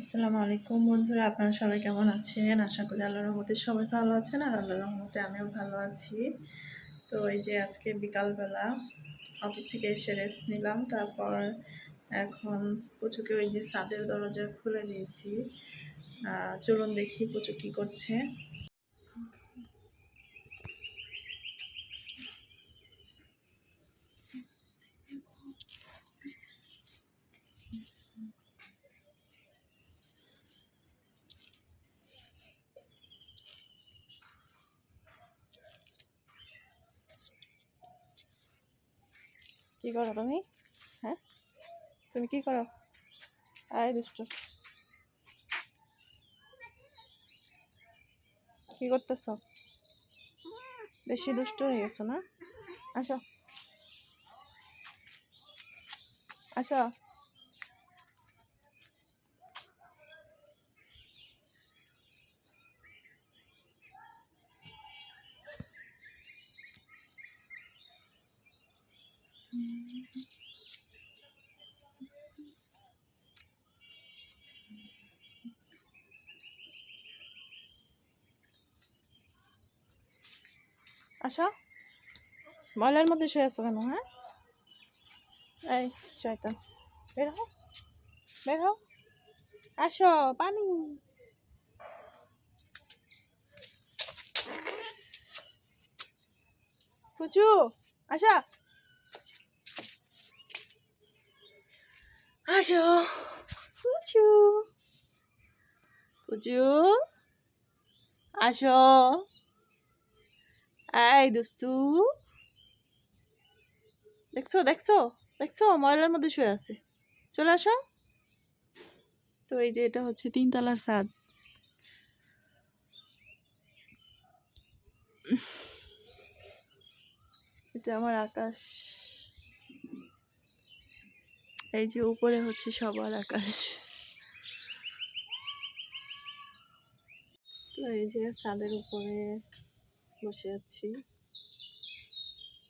আসসালামু আলাইকুম বন্ধুরা, আপনারা সবাই কেমন আছেন? আশা করি আল্লাহর রহমতে সবাই ভালো আছেন আর আল্লাহর রহমতে আমিও ভালো আছি। তো এই যে আজকে বিকালবেলা অফিস থেকে এসে রেস্ট নিলাম, তারপর এখন পুচুকে ওই যে সাদের দরজা খুলে দিয়েছি চলুন দেখি পুচু কী করছে। কি করো তুমি? হ্যাঁ? তুমি কি করো? আয় দুষ্ট। কি করতেছ? বেশি দুষ্ট হয়ে গেছো না? আসো। আসো। আসো ময়লার মধ্যে শুয়ে আছো কেন হ্যাঁ? এই, শয়তান। বের হও বের হও। আসো, পানি। পুচু আসো। আসো পুচু পুচু আসো এই দুস্তু দেখছ দেখছ দেখছ ময়লার মধ্যে শুয়ে আছে চলে আসো তো এই যে এটা হচ্ছে তিনতলার ছাদ এটা আমার আকাশ। এই যে উপরে হচ্ছে সবার আকাশ। তো এই যে ছাদের উপরে বসে আছি।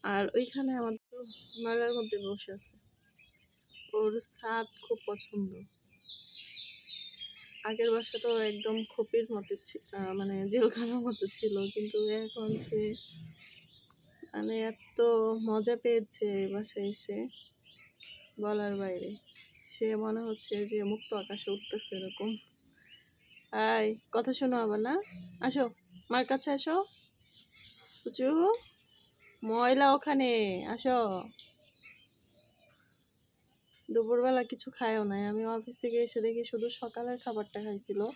আর ওইখানে আমার তো ময়লার মধ্যে বসে আছে। ওর ছাদ খুব পছন্দ। আগের বাসা তো একদম খোপের মতো মানে জেলখানার মতো ছিল, কিন্তু এখন সে মানে এত মজা পেয়েছে বাসায় এসে। বলার বাইরে। সে মনে হচ্ছে যে মুক্ত আকাশে উঠতেছে এরকম। আয়, কথা শোনো আবার, না? আসো, মার কাছে আসো। পুচু, ময়লা ওখানে, আসো। দুপুরবেলা কিছু খায়ও নাই। আমি অফিস থেকে এসে দেখি শুধু সকালের খাবারটা খাইছিল।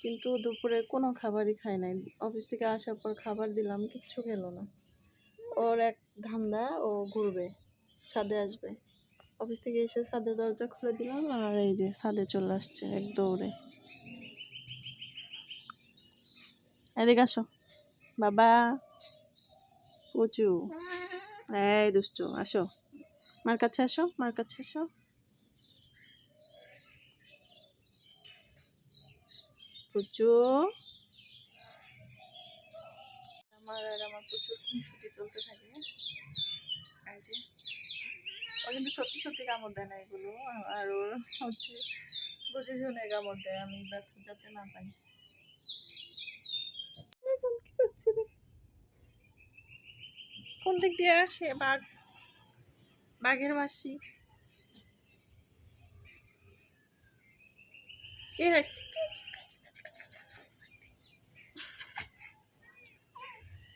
কিন্তু দুপুরে কোনো খাবারই খায় নাই। অফিস থেকে আসার পর খাবার দিলাম, কিচ্ছু খেলো না। ওর এক ধান্দা ও ঘুরবে, ছাদে আসবে। অফিস থেকে এসে ছাদের দরজা খুলে দিলাম আর এই যে ছাদে চলে আসছে এক দৌড়ে। এদিকে আসো। বাবা। পুচু। এই দুষ্টু, আসো। মার কাছে আসো, মার কাছে আসো। পুচু। আমার আর আমার প্রচুর চলতে থাকে এই যে ও কিন্তু সত্যি সত্যি কামড় দেয় না এগুলো। আর ওর হচ্ছে বুঝে শুনে কামড় দেয় আমি ব্যথা যাতে না পাই। কোন দিক দিয়ে আসে বাঘ? বাঘের মাসি। কে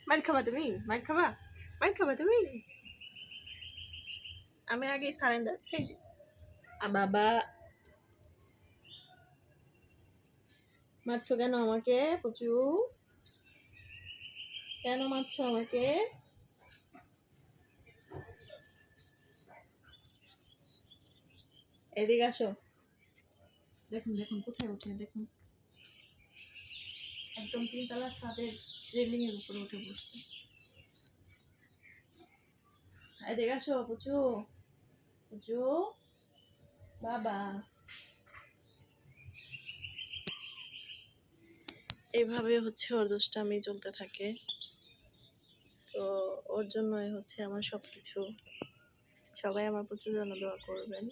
মার খাবা তুমি? মার খাবা? মার খাবা তুমি? আমি আগে সারেন্ডার, এই যে। বাবা। মারছো কেন আমাকে, পুচু? কেন মারছো আমাকে? এদিকে আসো। দেখুন দেখুন, কোথায় উঠে, দেখুন। একদম তিনতলার ছাদের রেলিং এর উপরে উঠে বসছে এদিকে আসো, পুচু। পুচু বাবা এভাবে হচ্ছে ওর দোষটা আমি চলতে থাকে। তো ওর জন্যই হচ্ছে আমার সব কিছু সবাই আমার প্রচুর জন্য দোয়া করবেন।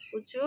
পুচু?